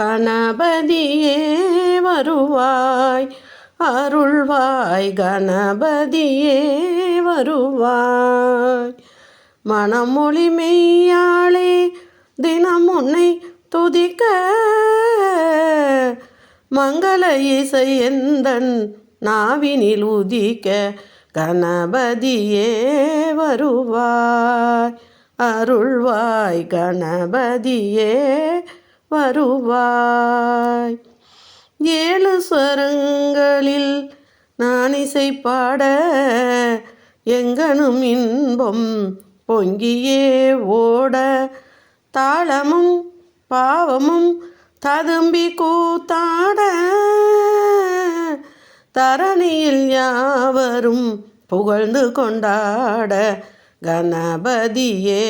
கணபதியே வருவாய். அருள்வாய் கணபதியே வருவாய். மனமொழி மெய்யாளே தினம் உன்னை துதிக்க. மங்கள இசை எந்தன் நாவினில் உதிக்க. கணபதியே வருவாய். அருள்வாய் கணபதியே வருவாய். ஏழு ஸ்வரங்களில் நான் இசை பாட எங்கனும் இன்பம் பொங்கியே ஓட. தாளமும் பாவமும் ததும்பி கூத்தாட. தரணியில் யாவரும் புகழ்ந்து கொண்டாட. கணபதியே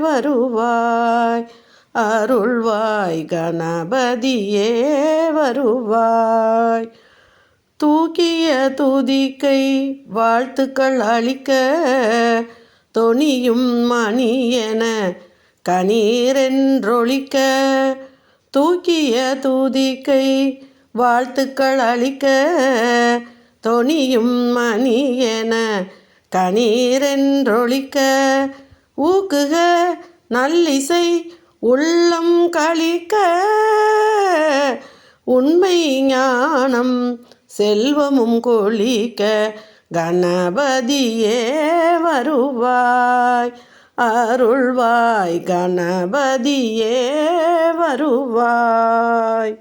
வருவாய். அருள்வாய் கணபதியே வருவாய். தூக்கிய துதிக்கை வாழ்த்துக்கள் அளிக்க தொனியும் மணி என கணீரென்றொழிக்க தூக்கிய தூதிக்கை வாழ்த்துக்கள் அளிக்க தொனியும் மணி என கணீரென்றொழிக்க ஊக்குக நல்லிசை உள்ளம் கழிக்க உண்மை ஞானம் செல்வமும் கொழிக்க கணபதியே வருவாய். அருள்வாய் கணபதியே வருவாய்.